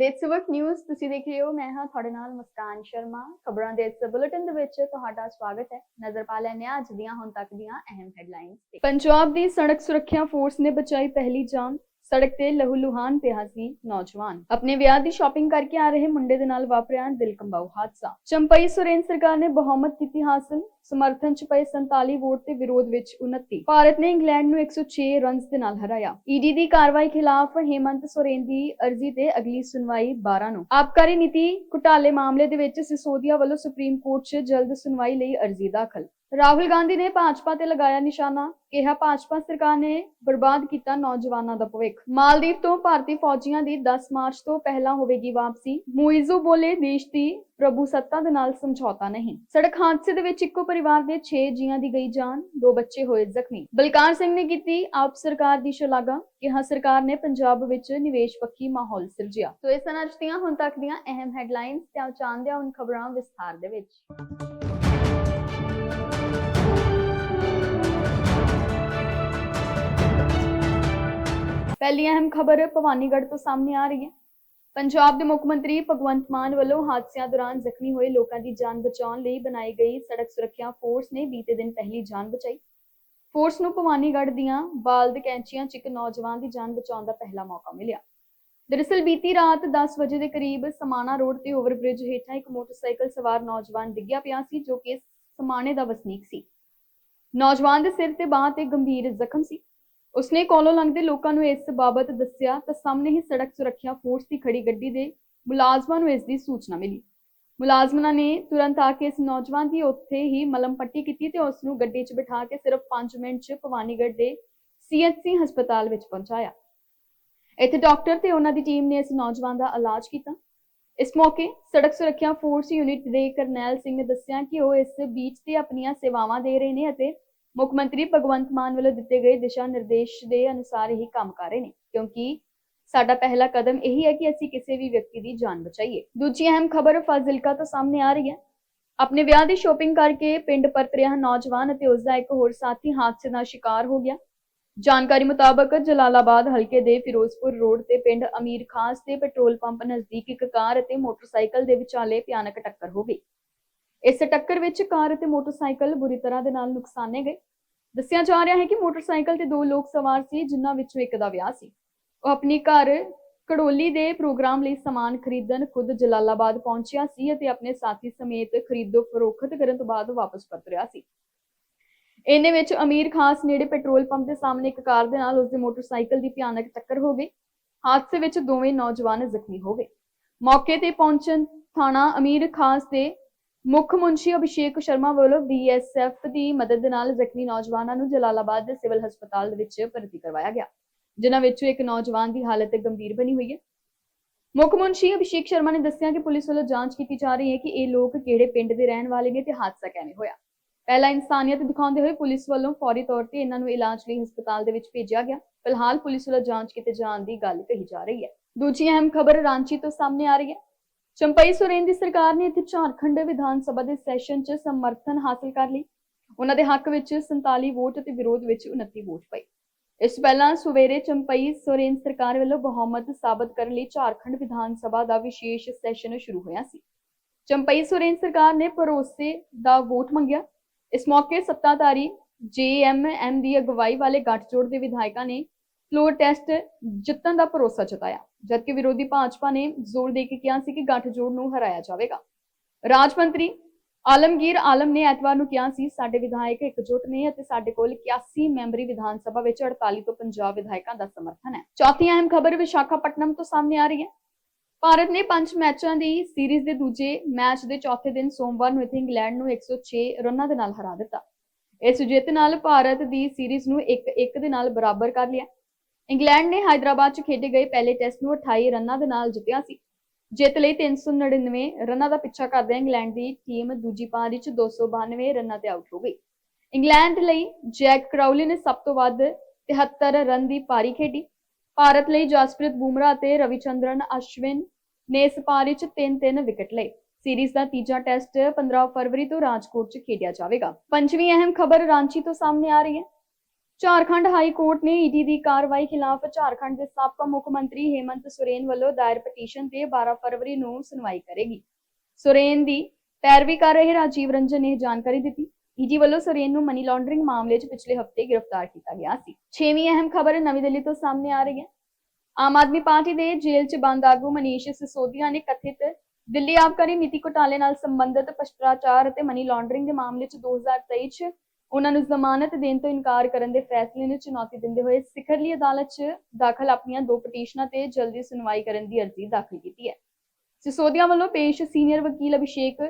ਦੇਸ਼ ਵਕਤ ਨਿਊਜ਼ ਤੁਸੀਂ ਦੇਖ ਰਹੇ ਹੋ, ਮੈਂ ਹਾਂ ਤੁਹਾਡੇ ਨਾਲ ਮੁਸਕਾਨ ਸ਼ਰਮਾ। ਖਬਰਾਂ ਦੇ ਇਸ ਬੁਲੇਟਿਨ ਦੇ ਵਿੱਚ ਤੁਹਾਡਾ ਸਵਾਗਤ ਹੈ। ਨਜ਼ਰ ਪਾ ਲੈਂਦੇ ਹਾਂ ਅੱਜ ਦੀਆਂ ਹੁਣ ਤੱਕ ਦੀਆਂ ਅਹਿਮ ਹੈਡਲਾਈਨਸ ਪੰਜਾਬ ਦੀ ਸੜਕ ਸੁਰੱਖਿਆ ਫੋਰਸ ਨੇ ਬਚਾਈ ਪਹਿਲੀ ਜਾਨ। ਸੜਕ ਤੇ ਲਹੂ ਲੁਹਾਨ ਪਿਆ ਸੀ ਨੌਜਵਾਨ। ਆਪਣੇ ਵਿਆਹ ਦੀ ਸ਼ਾਪਿੰਗ ਕਰਕੇ ਆ ਰਹੇ ਮੁੰਡੇ ਦੇ ਨਾਲ ਵਾਪਰਿਆ ਦਿਲ ਕੰਬਾਊ ਹਾਦਸਾ। ਚੰਪਈ ਸੁਰੇਨ ਸਰਕਾਰ ਨੇ ਬਹੁਮਤ ਕੀਤੀ ਹਾਸਲ। ਸਮਰਥਨ ਚ ਪਏ 47 ਵੋਟ ਤੇ ਵਿਰੋਧ ਵਿੱਚ 29 ਭਾਰਤ ਨੇ ਇੰਗਲੈਂਡ ਨੂੰ 106 ਰਨਸ ਦੇ ਨਾਲ ਹਰਾਇਆ। ਈਡੀ ਦੀ ਕਾਰਵਾਈ ਖਿਲਾਫ ਹੇਮੰਤ ਸੋਰੇਨ ਦੀ ਅਰਜ਼ੀ ਤੇ ਅਗਲੀ ਸੁਣਵਾਈ 12 ਨੂੰ। ਆਬਕਾਰੀ ਨੀਤੀ ਘੁਟਾਲੇ ਮਾਮਲੇ ਦੇ ਵਿੱਚ ਸਿਸੋਦੀਆ ਵੱਲੋਂ ਸੁਪਰੀਮ ਕੋਰਟ 'ਚ ਜਲਦ ਸੁਣਵਾਈ ਲਈ ਅਰਜ਼ੀ ਦਾਖਲ। ਰਾਹੁਲ ਗਾਂਧੀ ਨੇ ਭਾਜਪਾ ਤੇ ਲਗਾਇਆ ਨਿਸ਼ਾਨਾ, ਕਿਹਾ ਭਾਜਪਾ ਸਰਕਾਰ ਨੇ ਬਰਬਾਦ ਕੀਤਾ ਨੌਜਵਾਨਾਂ ਦਾ ਭਵਿੱਖ। ਮਾਲਦੀਵ ਤੋਂ ਭਾਰਤੀ ਫੌਜੀਆਂ ਦੀ 10 ਮਾਰਚ ਤੋਂ ਪਹਿਲਾਂ ਹੋਵੇਗੀ ਵਾਪਸੀ। ਮੁਇਜ਼ੂ ਬੋਲੇ ਦੇਸ਼ ਦੀ ਪ੍ਰਭੂ ਸੱਤਾ ਦੇ ਨਾਲ ਸਮਝੌਤਾ ਨਹੀਂ। ਸੜਕ ਹਾਦਸੇ ਦੇ ਵਿੱਚ ਇੱਕੋ ਪਰਿਵਾਰ ਦੇ 6 ਜੀਆਂ ਦੀ ਗਈ ਜਾਨ, ਦੋ ਬੱਚੇ ਹੋਏ ਜ਼ਖਮੀ। ਬਲਕਾਰ ਸਿੰਘ ਨੇ ਕੀਤੀ ਆਪ ਸਰਕਾਰ ਦੀ ਸ਼ਲਾਘਾ, ਕਿਹਾ ਸਰਕਾਰ ਨੇ ਪੰਜਾਬ ਵਿੱਚ ਨਿਵੇਸ਼ ਪੱਖੀ ਮਾਹੌਲ ਸਿਰਜਿਆ। ਸੋ ਇਸ ਤਰ੍ਹਾਂ ਦੀਆਂ ਹੁਣ ਤੱਕ ਦੀਆਂ ਅਹਿਮ ਹੈਡਲਾਈਨਸ ਤੇ ਆਓ ਜਾਣਦੇ ਹਾਂ ਹੁਣ ਖਬਰਾਂ ਵਿਸਥਾਰ ਦੇ ਵਿੱਚ। ਪਹਿਲੀ ਅਹਿਮ ਖਬਰ ਭਵਾਨੀਗੜ੍ਹ ਤੋਂ ਸਾਹਮਣੇ ਆ ਰਹੀ ਹੈ। ਪੰਜਾਬ ਦੇ ਮੁੱਖ ਮੰਤਰੀ ਭਗਵੰਤ ਮਾਨ ਵੱਲੋਂ ਹਾਦਸਿਆਂ ਦੌਰਾਨ ਜ਼ਖਮੀ ਹੋਏ ਲੋਕਾਂ ਦੀ ਜਾਨ ਬਚਾਉਣ ਲਈ ਬਣਾਈ ਗਈ ਸੜਕ ਸੁਰੱਖਿਆ ਫੋਰਸ ਨੇ ਬੀਤੇ ਦਿਨ ਪਹਿਲੀ ਜਾਨ ਬਚਾਈ। ਫੋਰਸ ਨੂੰ ਭਵਾਨੀਗੜ੍ਹ ਦੀਆਂ ਬਾਲਦ ਕੈਂਚੀਆਂ 'ਚ ਇੱਕ ਨੌਜਵਾਨ ਦੀ ਜਾਨ ਬਚਾਉਣ ਦਾ ਪਹਿਲਾ ਮੌਕਾ ਮਿਲਿਆ। ਦਰਅਸਲ ਬੀਤੀ ਰਾਤ 10 ਵਜੇ ਦੇ ਕਰੀਬ ਸਮਾਣਾ ਰੋਡ ਤੇ ਓਵਰਬ੍ਰਿਜ ਹੇਠਾਂ ਇੱਕ ਮੋਟਰਸਾਈਕਲ ਸਵਾਰ ਨੌਜਵਾਨ ਡਿੱਗਿਆ ਪਿਆ ਸੀ, ਜੋ ਕਿ ਸਮਾਣੇ ਦਾ ਵਸਨੀਕ ਸੀ। ਨੌਜਵਾਨ ਦੇ ਸਿਰ ਤੇ ਬਾਂਹ ਤੇ ਗੰਭੀਰ ਜ਼ਖਮ ਸੀ। ਉਸਨੇ ਕੋਲੋਂ ਲੰਘਦੇ ਲੋਕਾਂ ਨੂੰ ਇਸ ਬਾਬਤ ਦੱਸਿਆ ਤਾਂ ਸਾਹਮਣੇ ਹੀ ਸੜਕ ਸੁਰੱਖਿਆ ਫੋਰਸ ਦੀ ਖੜੀ ਗੱਡੀ ਦੇ ਮੁਲਾਜ਼ਮਾਂ ਨੂੰ ਇਸ ਦੀ ਸੂਚਨਾ ਮਿਲੀ। ਮੁਲਾਜ਼ਮਾਂ ਨੇ ਤੁਰੰਤ ਆ ਕੇ ਇਸ ਨੌਜਵਾਨ ਦੀ ਉੱਥੇ ਹੀ ਮਲਮ ਪੱਟੀ ਕੀਤੀ ਤੇ ਉਸ ਨੂੰ ਗੱਡੀ 'ਚ ਬਿਠਾ ਕੇ ਸਿਰਫ 5 ਮਿੰਟ 'ਚ ਭਵਾਨੀਗੜ੍ਹ ਦੇ ਸੀਐਚਸੀ ਹਸਪਤਾਲ ਵਿੱਚ ਪਹੁੰਚਾਇਆ। ਇੱਥੇ ਡਾਕਟਰ ਤੇ ਉਹਨਾਂ ਦੀ ਟੀਮ ਨੇ ਇਸ ਨੌਜਵਾਨ ਦਾ ਇਲਾਜ ਕੀਤਾ। ਇਸ ਮੌਕੇ ਸੜਕ ਸੁਰੱਖਿਆ ਫੋਰਸ ਯੂਨਿਟ ਦੇ ਕਰਨੈਲ ਸਿੰਘ ਨੇ ਦੱਸਿਆ ਕਿ ਉਹ ਇਸ ਬੀਚ ਤੇ ਆਪਣੀਆਂ ਸੇਵਾਵਾਂ ਦੇ ਰਹੇ ਨੇ ਅਤੇ ਮੁੱਖ ਮੰਤਰੀ ਭਗਵੰਤ ਮਾਨ ਵੱਲੋਂ ਦਿੱਤੇ ਗਏ ਦਿਸ਼ਾ ਨਿਰਦੇਸ਼ ਦੇ ਅਨੁਸਾਰ ਹੀ ਕੰਮ ਕਰ ਰਹੇ ਨੇ, ਕਿਉਂਕਿ ਸਾਡਾ ਪਹਿਲਾ ਕਦਮ ਇਹੀ ਹੈ ਕਿ ਅਸੀਂ ਕਿਸੇ ਵੀ ਵਿਅਕਤੀ ਦੀ ਜਾਨ ਬਚਾਈਏ। ਦੂਜੀ ਅਹਿਮ ਖਬਰ ਫਾਜ਼ਿਲਕਾ ਤੋਂ ਸਾਹਮਣੇ ਆ ਰਹੀ ਹੈ। ਆਪਣੇ ਵਿਆਹ ਦੀ ਸ਼ੋਪਿੰਗ ਕਰਕੇ ਪਿੰਡ ਪਰਤ ਰਿਹਾ ਨੌਜਵਾਨ ਅਤੇ ਉਸ ਦਾ ਇੱਕ ਹੋਰ ਸਾਥੀ ਹਾਦਸੇ ਦਾ ਸ਼ਿਕਾਰ ਹੋ ਗਿਆ। ਜਾਣਕਾਰੀ ਮੁਤਾਬਕ ਜਲਾਲਾਬਾਦ ਹਲਕੇ ਦੇ ਫਿਰੋਜ਼ਪੁਰ ਰੋਡ ਤੇ ਪਿੰਡ ਅਮੀਰ ਖਾਸ ਤੇ ਪੈਟਰੋਲ ਪੰਪ ਨਜ਼ਦੀਕ ਇੱਕ ਕਾਰ ਅਤੇ ਮੋਟਰਸਾਈਕਲ ਦੇ ਵਿਚਾਲੇ ਭਿਆਨਕ ਟੱਕਰ ਹੋ ਗਈ। ਇਸ ਟੱਕਰ ਵਿੱਚ ਕਾਰ ਅਤੇ ਮੋਟਰਸਾਈਕਲ ਬੁਰੀ ਤਰ੍ਹਾਂ ਦੇ ਨਾਲ ਨੁਕਸਾਨੇ ਗਏ। ਦੱਸਿਆ ਜਾ ਰਿਹਾ ਹੈ ਕਿ ਮੋਟਰਸਾਈਕਲ ਤੇ ਦੋ ਲੋਕ ਸਵਾਰ ਸੀ, ਜਿਨ੍ਹਾਂ ਵਿੱਚੋਂ ਇੱਕ ਦਾ ਵਿਆਹ ਸੀ। ਉਹ ਆਪਣੀ ਘਰ ਕੜੋਲੀ ਦੇ ਪ੍ਰੋਗਰਾਮ ਲਈ ਸਮਾਨ ਖਰੀਦਣ ਖੁਦ ਜਲਾਲਾਬਾਦ ਪਹੁੰਚਿਆ ਸੀ ਅਤੇ ਆਪਣੇ ਸਾਥੀ ਸਮੇਤ ਖਰੀਦੋ ਫਰੋਖਤ ਕਰਨ ਤੋਂ ਬਾਅਦ ਵਾਪਸ ਪਰਤ ਸੀ। ਇੰਨੇ ਵਿੱਚ ਅਮੀਰ ਖਾਸ ਨੇੜੇ ਪੈਟਰੋਲ ਪੰਪ ਦੇ ਸਾਹਮਣੇ ਇੱਕ ਕਾਰ ਦੇ ਨਾਲ ਉਸਦੇ ਮੋਟਰਸਾਈਕਲ ਦੀ ਭਿਆਨਕ ਟੱਕਰ ਹੋ ਗਈ। ਹਾਦਸੇ ਵਿੱਚ ਦੋਵੇਂ ਨੌਜਵਾਨ ਜ਼ਖਮੀ ਹੋ ਗਏ। ਮੌਕੇ ਤੇ ਪਹੁੰਚਣ ਥਾਣਾ ਅਮੀਰ ਖਾਸ ਦੇ ਮੁੱਖ ਮੁੰਸ਼ੀ ਅਭਿਸ਼ੇਕ ਸ਼ਰਮਾ ਵੱਲੋਂ ਬੀਐਸਐਫ ਦੀ ਮਦਦ ਨਾਲ ਜ਼ਖਮੀ ਨੌਜਵਾਨਾਂ ਨੂੰ ਜਲਾਲਾਬਾਦ ਦੇ ਸਿਵਲ ਹਸਪਤਾਲ ਦੇ ਵਿੱਚ ਭਰਤੀ ਕਰਵਾਇਆ ਗਿਆ। ਜਿਨ੍ਹਾਂ ਵਿੱਚੋਂ ਇੱਕ ਨੌਜਵਾਨ ਦੀ ਹਾਲਤ ਗੰਭੀਰ ਬਣੀ ਹੋਈ ਹੈ। ਮੁੱਖ ਮੁੰਸ਼ੀ ਅਭਿਸ਼ੇਕ ਸ਼ਰਮਾ ਨੇ ਦੱਸਿਆ ਕਿ ਪੁਲਿਸ ਵੱਲੋਂ ਜਾਂਚ ਕੀਤੀ ਜਾ ਰਹੀ ਹੈ ਕਿ ਇਹ ਲੋਕ ਕਿਹੜੇ ਪਿੰਡ ਦੇ ਰਹਿਣ ਵਾਲੇ ਨੇ ਤੇ ਹਾਦਸਾ ਕਿਵੇਂ ਹੋਇਆ। ਪਹਿਲਾਂ ਇਨਸਾਨੀਅਤ ਦਿਖਾਉਂਦੇ ਹੋਏ ਪੁਲਿਸ ਵੱਲੋਂ ਫੌਰੀ ਤੌਰ ਤੇ ਇਹਨਾਂ ਨੂੰ ਇਲਾਜ ਲਈ ਹਸਪਤਾਲ ਦੇ ਵਿੱਚ ਭੇਜਿਆ ਗਿਆ। ਫਿਲਹਾਲ ਪੁਲਿਸ ਵੱਲੋਂ ਜਾਂਚ ਕੀਤੇ ਜਾਣ ਦੀ ਗੱਲ ਕਹੀ ਜਾ ਰਹੀ ਹੈ। ਦੂਜੀ ਅਹਿਮ ਖਬਰ ਰਾਂਚੀ ਤੋਂ ਸਾਹਮਣੇ ਆ ਰਹੀ ਹੈ। ਚੰਪਈ ਸੁਰੇਨ ਦੀ ਸਰਕਾਰ ਨੇ ਇੱਥੇ ਝਾਰਖੰਡ ਵਿਧਾਨ ਸਭਾ ਦੇ ਸੈਸ਼ਨ 'ਚ ਸਮਰਥਨ ਹਾਸਲ ਕਰ ਲਈ। ਉਹਨਾਂ ਦੇ ਹੱਕ ਵਿੱਚ 47 ਵੋਟ ਅਤੇ ਵਿਰੋਧ ਵਿੱਚ 29 ਵੋਟ ਪਈ ਇਸ ਪਹਿਲਾਂ ਸਵੇਰੇ ਚੰਪਈ ਸੁਰੇਨ ਸਰਕਾਰ ਵੱਲੋਂ ਬਹੁਮਤ ਸਾਬਤ ਕਰਨ ਲਈ ਝਾਰਖੰਡ ਵਿਧਾਨ ਸਭਾ ਦਾ ਵਿਸ਼ੇਸ਼ ਸੈਸ਼ਨ ਸ਼ੁਰੂ ਹੋਇਆ ਸੀ। ਚੰਪਈ ਸੁਰੇਨ ਸਰਕਾਰ ਨੇ ਭਰੋਸੇ ਦਾ ਵੋਟ ਮੰਗਿਆ। ਇਸ ਮੌਕੇ ਸੱਤਾਧਾਰੀ ਜੇਐਮਐਮ ਦੀ ਅਗਵਾਈ ਵਾਲੇ ਗੱਠਜੋੜ ਦੇ ਵਿਧਾਇਕਾਂ ਨੇ ਫਲੋਰ ਟੈਸਟ ਜਿੱਤਣ ਦਾ ਭਰੋਸਾ ਜਤਾਇਆ, ਜਦਕਿ ਵਿਰੋਧੀ ਭਾਜਪਾ ਨੇ ਜ਼ੋਰ ਦੇ ਕੇ ਕਿਹਾ ਸੀ ਕਿ ਗੱਠਜੋੜ ਨੂੰ ਹਰਾਇਆ ਜਾਵੇਗਾ। ਰਾਜ ਮੰਤਰੀ ਆਲਮਗੀਰ ਆਲਮ ਨੇ ਐਤਵਾਰ ਨੂੰ ਕਿਹਾ ਸੀ, ਸਾਡੇ ਵਿਧਾਇਕ ਇਕਜੁੱਟ ਨੇ ਅਤੇ ਸਾਡੇ ਕੋਲ 81 ਮੈਂਬਰੀ ਵਿਧਾਨ ਸਭਾ ਵਿੱਚ 48 ਤੋਂ 50 ਵਿਧਾਇਕਾਂ ਦਾ ਸਮਰਥਨ ਹੈ। ਚੌਥੀ ਅਹਿਮ ਖਬਰ ਵਿਸ਼ਾਖਾਪਟਨਮ ਤੋਂ ਸਾਹਮਣੇ ਆ ਰਹੀ ਹੈ। ਭਾਰਤ ਨੇ ਪੰਜ ਮੈਚਾਂ ਦੀ ਸੀਰੀਜ਼ ਦੇ ਦੂਜੇ ਮੈਚ ਦੇ ਚੌਥੇ ਦਿਨ ਸੋਮਵਾਰ ਨੂੰ ਇੱਥੇ ਇੰਗਲੈਂਡ ਨੂੰ 106 ਰਨਾਂ ਦੇ ਨਾਲ ਹਰਾ ਦਿੱਤਾ। ਇਸ ਜਿੱਤ ਨਾਲ ਭਾਰਤ ਦੀ ਸੀਰੀਜ਼ ਨੂੰ 1-1 ਦੇ ਨਾਲ ਬਰਾਬਰ ਕਰ ਲਿਆ। ਇੰਗਲੈਂਡ ਨੇ ਹਾਈਦਰਾਬਾਦ 'ਚ ਖੇਡੇ ਗਏ ਪਹਿਲੇ ਟੈਸਟ ਨੂੰ 28 ਰਨਾਂ ਦੇ ਨਾਲ ਜਿੱਤਿਆ ਸੀ। ਜਿੱਤ ਲਈ 399 ਰਨਾਂ ਦਾ ਪਿੱਛਾ ਕਰਦਿਆਂ ਇੰਗਲੈਂਡ ਦੀ ਟੀਮ ਦੂਜੀ ਪਾਰੀ 'ਚ 292 ਰਨਾਂ ਤੇ ਆਊਟ ਹੋ ਗਈ। ਇੰਗਲੈਂਡ ਲਈ ਜੈਕ ਕਰਾਉਲੀ ਨੇ ਸਭ ਤੋਂ ਵੱਧ 73 ਰਨ ਦੀ ਪਾਰੀ ਖੇਡੀ। ਭਾਰਤ ਲਈ ਜਸਪ੍ਰੀਤ ਬੂਮਰਾ ਅਤੇ ਰਵਿਚੰਦਰਨ ਅਸ਼ਵਿਨ ਨੇ ਇਸ ਪਾਰੀ 'ਚ 3-3 ਵਿਕਟ ਲਏ। ਸੀਰੀਜ਼ ਦਾ ਤੀਜਾ ਟੈਸਟ 15 ਫਰਵਰੀ ਤੋਂ ਰਾਜਕੋਟ 'ਚ ਖੇਡਿਆ ਜਾਵੇਗਾ। ਪੰਜਵੀਂ ਅਹਿਮ ਖਬਰ ਰਾਂਚੀ ਤੋਂ ਸਾਹਮਣੇ ਆ ਰਹੀ ਹੈ। ਝਾਰਖੰਡ ਹਾਈ ਕੋਰਟ ਨੇ ਈਡੀ ਦੀ ਕਾਰਵਾਈ ਖਿਲਾਫ ਝਾਰਖੰਡ ਦੇ ਸਾਬਕਾ ਮੁੱਖ ਮੰਤਰੀ ਹੇਮੰਤ ਸੋਰੇਨ ਵੱਲੋਂ ਦਾਇਰ ਪਟੀਸ਼ਨ ਤੇ 12 ਫਰਵਰੀ ਨੂੰ ਸੁਣਵਾਈ ਕਰੇਗੀ। ਸੋਰੇਨ ਦੀ ਪੈਰਵੀ ਕਰ ਰਹੇ ਰਾਜੀਵ ਰੰਜਨ ਨੇ ਜਾਣਕਾਰੀ ਦਿੱਤੀ। ਈਡੀ ਵੱਲੋਂ ਸੋਰੇਨ ਨੂੰ ਮਨੀ ਲਾਂਡਰਿੰਗ ਮਾਮਲੇ 'ਚ ਪਿਛਲੇ ਹਫ਼ਤੇ ਗ੍ਰਿਫਤਾਰ ਕੀਤਾ ਗਿਆ ਸੀ। ਛੇਵੀਂ ਅਹਿਮ ਖਬਰ ਨਵੀਂ ਦਿੱਲੀ ਤੋਂ ਸਾਹਮਣੇ ਆ ਰਹੀ ਹੈ। ਆਮ ਆਦਮੀ ਪਾਰਟੀ ਦੇ ਜੇਲ੍ਹ 'ਚ ਬੰਦ ਆਗੂ ਮਨੀਸ਼ ਸਿਸੋਦੀਆ ਨੇ ਕਥਿਤ ਦਿੱਲੀ ਆਬਕਾਰੀ ਨੀਤੀ ਘੁਟਾਲੇ ਨਾਲ ਸੰਬੰਧਿਤ ਭ੍ਰਿਸ਼ਟਾਚਾਰ ਅਤੇ ਮਨੀ ਲਾਂਡਰਿੰਗ ਦੇ ਮਾਮਲੇ 'ਚ 2023 'ਚ ਉਹਨਾਂ ਨੂੰ ਜ਼ਮਾਨਤ ਦੇਣ ਤੋਂ ਇਨਕਾਰ ਕਰਨ ਦੇ ਫੈਸਲੇ ਨੂੰ ਚੁਣੌਤੀ ਦਿੰਦੇ ਹੋਏ ਸਿਖਰਲੀ ਅਦਾਲਤ 'ਚ ਦਾਖਲ ਆਪਣੀਆਂ ਦੋ ਪਟੀਸ਼ਨਾਂ ਤੇ ਜਲਦੀ ਸੁਣਵਾਈ ਕਰਨ ਦੀ ਅਰਜ਼ੀ ਦਾਖਲ ਕੀਤੀ ਹੈ। ਸਿਸੋਦੀਆ ਵੱਲੋਂ ਪੇਸ਼ ਸੀਨੀਅਰ ਵਕੀਲ ਅਭਿਸ਼ੇਕ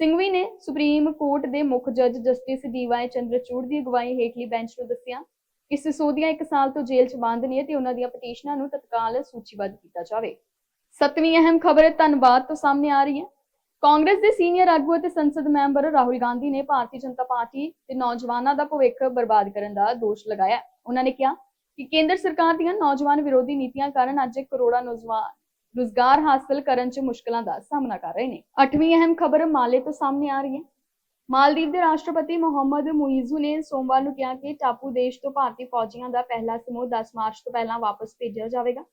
ਸਿੰਘਵੀ ਨੇ ਸੁਪਰੀਮ ਕੋਰਟ ਦੇ ਮੁੱਖ ਜੱਜ ਜਸਟਿਸ ਡੀਵਾਈ ਚੰਦਰਚੂੜ ਦੀ ਅਗਵਾਈ ਹੇਠਲੀ ਬੈਂਚ ਨੂੰ ਦੱਸਿਆ ਕਿ ਸਿਸੋਦੀਆ ਇੱਕ ਸਾਲ ਤੋਂ ਜੇਲ੍ਹ 'ਚ ਬੰਦ ਨੇ ਤੇ ਉਹਨਾਂ ਦੀਆਂ ਪਟੀਸ਼ਨਾਂ ਨੂੰ ਤਤਕਾਲ ਸੂਚੀਬੱਧ ਕੀਤਾ ਜਾਵੇ। ਸੱਤਵੀਂ ਅਹਿਮ ਖਬਰ ਧੰਨਵਾਦ ਤੋਂ ਸਾਹਮਣੇ ਆ ਰਹੀ ਹੈ। ਕਾਂਗਰਸ ਦੇ ਸੀਨੀਅਰ ਆਗੂ ਅਤੇ ਸੰਸਦ ਮੈਂਬਰ ਰਾਹੁਲ ਗਾਂਧੀ ਨੇ ਭਾਰਤੀ ਜਨਤਾ ਪਾਰਟੀ ਤੇ ਨੌਜਵਾਨਾਂ ਦਾ ਭਵਿੱਖ ਬਰਬਾਦ ਕਰਨ ਦਾ ਦੋਸ਼ ਲਗਾਇਆ। ਉਹਨਾਂ ਨੇ ਕਿਹਾ ਕਿ ਕੇਂਦਰ ਸਰਕਾਰ ਦੀਆਂ ਨੌਜਵਾਨ ਵਿਰੋਧੀ ਨੀਤੀਆਂ ਕਾਰਨ ਅੱਜ ਕਰੋੜਾਂ ਨੌਜਵਾਨ ਰੁਜ਼ਗਾਰ ਹਾਸਲ ਕਰਨ 'ਚ ਮੁਸ਼ਕਲਾਂ ਦਾ ਸਾਹਮਣਾ ਕਰ ਰਹੇ ਨੇ। ਅੱਠਵੀਂ ਅਹਿਮ ਖਬਰ ਮਾਲੇ ਤੋਂ ਸਾਹਮਣੇ ਆ ਰਹੀ ਹੈ। ਮਾਲਦੀਵ ਦੇ ਰਾਸ਼ਟਰਪਤੀ ਮੁਹੰਮਦ ਮੁਈਜ਼ੂ ਨੇ ਸੋਮਵਾਰ ਨੂੰ ਕਿਹਾ ਕਿ ਟਾਪੂ ਦੇਸ਼ ਤੋਂ ਭਾਰਤੀ ਫੌਜੀਆਂ ਦਾ ਪਹਿਲਾ ਸਮੂਹ 10 ਮਾਰਚ ਤੋਂ ਪਹਿਲਾਂ ਵਾਪਸ ਭੇਜਿਆ ਜਾਵੇਗਾ।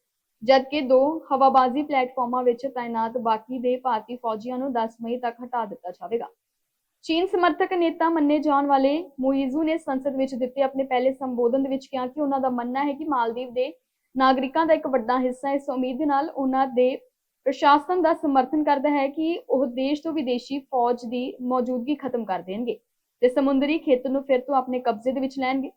ਜਦਕਿ ਦੋ ਹਵਾਬਾਜ਼ੀ ਪਲੇਟਫਾਰਮਾਂ ਵਿੱਚ ਤਾਇਨਾਤ ਬਾਕੀ ਦੇ ਭਾਰਤੀ ਫੌਜੀਆਂ ਨੂੰ 10 ਮਈ ਤੱਕ ਹਟਾ ਦਿੱਤਾ ਜਾਵੇਗਾ। ਚੀਨ ਸਮਰਥਕ ਨੇਤਾ ਮੰਨੇ ਜਾਣ ਵਾਲੇ ਮੁਈਜ਼ੂ ਨੇ ਸੰਸਦ ਵਿੱਚ ਦਿੱਤੇ ਆਪਣੇ ਪਹਿਲੇ ਸੰਬੋਧਨ ਦੇ ਵਿੱਚ ਕਿਹਾ ਕਿ ਉਹਨਾਂ ਦਾ ਮੰਨਣਾ ਹੈ ਕਿ ਮਾਲਦੀਵ ਦੇ ਨਾਗਰਿਕਾਂ ਦਾ ਇੱਕ ਵੱਡਾ ਹਿੱਸਾ ਇਸ ਉਮੀਦ ਦੇ ਨਾਲ ਉਹਨਾਂ ਦੇ ਪ੍ਰਸ਼ਾਸਨ ਦਾ ਸਮਰਥਨ ਕਰਦਾ ਹੈ ਕਿ ਉਹ ਦੇਸ਼ ਤੋਂ ਵਿਦੇਸ਼ੀ ਫੌਜ ਦੀ ਮੌਜੂਦਗੀ ਖਤਮ ਕਰ ਦੇਣਗੇ ਤੇ ਸਮੁੰਦਰੀ ਖੇਤਰ ਨੂੰ ਫਿਰ ਤੋਂ ਆਪਣੇ ਕਬਜ਼ੇ ਦੇ ਵਿੱਚ ਲੈਣਗੇ।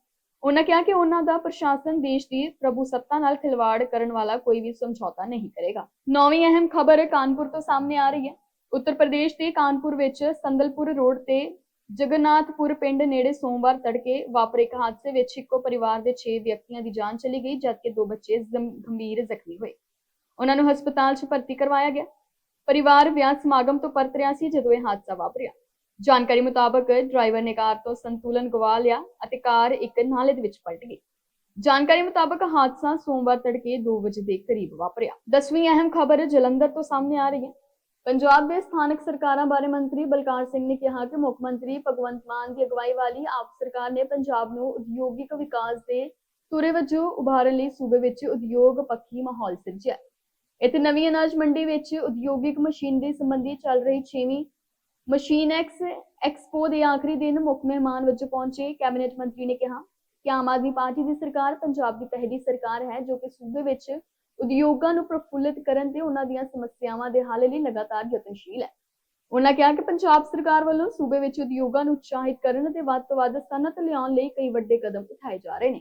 ਉਹਨਾਂ ਕਿਹਾ ਕਿ ਉਹਨਾਂ ਦਾ ਪ੍ਰਸ਼ਾਸਨ ਦੇਸ਼ ਦੀ ਪ੍ਰਭੂਸੱਤਾ ਨਾਲ ਖਿਲਵਾੜ ਕਰਨ ਵਾਲਾ ਕੋਈ ਵੀ ਸਮਝੌਤਾ ਨਹੀਂ ਕਰੇਗਾ। ਨੌਵੀਂ ਅਹਿਮ ਖਬਰ ਕਾਨਪੁਰ ਤੋਂ ਸਾਹਮਣੇ ਆ ਰਹੀ ਹੈ। ਉੱਤਰ ਪ੍ਰਦੇਸ਼ ਦੇ ਕਾਨਪੁਰ ਵਿੱਚ ਸੰਦਲਪੁਰ ਰੋਡ ਤੇ ਜਗਨਨਾਥਪੁਰ ਪਿੰਡ ਨੇੜੇ ਸੋਮਵਾਰ ਤੜਕੇ ਵਾਪਰੇ ਇੱਕ ਹਾਦਸੇ ਵਿੱਚ ਇੱਕੋ ਪਰਿਵਾਰ ਦੇ 6 ਵਿਅਕਤੀਆਂ ਦੀ ਜਾਨ ਚਲੀ ਗਈ, ਜਦਕਿ ਦੋ ਬੱਚੇ ਗੰਭੀਰ ਜ਼ਖਮੀ ਹੋਏ। ਉਹਨਾਂ ਨੂੰ ਹਸਪਤਾਲ 'ਚ ਭਰਤੀ ਕਰਵਾਇਆ ਗਿਆ। ਪਰਿਵਾਰ ਵਿਆਹ ਸਮਾਗਮ ਤੋਂ ਪਰਤ ਰਿਹਾ ਸੀ ਜਦੋਂ ਇਹ ਹਾਦਸਾ ਵਾਪਰਿਆ। ਜਾਣਕਾਰੀ ਮੁਤਾਬਕ ਡਰਾਈਵਰ ਨੇ ਕਾਰ ਤੋਂ ਸੰਤੁਲਨ ਗਵਾ ਲਿਆ ਅਤੇ ਕਾਰ ਇੱਕ ਨਾਲੇ ਦੇ ਵਿੱਚ ਪਲਟ ਗਈ। ਜਾਣਕਾਰੀ ਮੁਤਾਬਕ ਹਾਦਸਾ ਸੋਮਵਾਰ ਤੜਕੇ 2 ਵਜੇ ਦੇ ਕਰੀਬ ਵਾਪਰਿਆ। 10ਵੀਂ ਅਹਿਮ ਖਬਰ ਜਲੰਧਰ ਤੋਂ ਸਾਹਮਣੇ ਆ ਰਹੀ ਹੈ। ਪੰਜਾਬ ਦੇ ਸਥਾਨਕ ਸਰਕਾਰਾਂ ਬਾਰੇ ਮੰਤਰੀ ਬਲਕਾਰ ਸਿੰਘ ਨੇ ਕਿਹਾ ਕਿ ਮੁੱਖ ਮੰਤਰੀ ਭਗਵੰਤ ਮਾਨ ਦੀ ਅਗਵਾਈ ਵਾਲੀ ਆਪ ਸਰਕਾਰ ਨੇ ਪੰਜਾਬ ਨੂੰ ਉਦਯੋਗਿਕ ਵਿਕਾਸ ਦੇ ਤੁਰੇ ਵਜੋਂ ਉਭਾਰਨ ਲਈ ਸੂਬੇ ਵਿੱਚ ਉਦਯੋਗ ਪੱਖੀ ਮਾਹੌਲ ਸਿਰਜਿਆ ਇੱਥੇ ਨਵੀਂ ਅਨਾਜ ਮੰਡੀ ਵਿੱਚ ਉਦਯੋਗਿਕ ਮਸ਼ੀਨਰੀ ਸੰਬੰਧੀ ਚੱਲ ਰਹੀ 6ਵੀਂ ਮਸ਼ੀਨ ਐਕਸ ਐਕਸਪੋ ਦੇ ਆਖਰੀ ਦਿਨ ਮੁੱਖ ਮਹਿਮਾਨ ਵਜੋਂ ਪਹੁੰਚੇ ਕੈਬਨਿਟ ਮੰਤਰੀ ਨੇ ਕਿਹਾ ਕਿ ਆਮ ਆਦਮੀ ਪਾਰਟੀ ਦੀ ਸਰਕਾਰ ਪੰਜਾਬ ਦੀ ਪਹਿਲੀ ਸਰਕਾਰ ਹੈ ਜੋ ਕਿ ਸੂਬੇ ਵਿੱਚ ਉਦਯੋਗਾਂ ਨੂੰ ਪ੍ਰਫੁੱਲਿਤ ਕਰਨ ਤੇ ਉਹਨਾਂ ਦੀਆਂ ਸਮੱਸਿਆਵਾਂ ਦੇ ਹੱਲ ਲਈ ਲਗਾਤਾਰ ਯਤਨਸ਼ੀਲ ਹੈ। ਉਹਨਾਂ ਕਿਹਾ ਕਿ ਪੰਜਾਬ ਸਰਕਾਰ ਵੱਲੋਂ ਸੂਬੇ ਵਿੱਚ ਉਦਯੋਗਾਂ ਨੂੰ ਉਤਸ਼ਾਹਿਤ ਕਰਨ ਅਤੇ ਵੱਧ ਤੋਂ ਵੱਧ ਸਨਅਤ ਲਿਆਉਣ ਲਈ ਕਈ ਵੱਡੇ ਕਦਮ ਉਠਾਏ ਜਾ ਰਹੇ ਨੇ।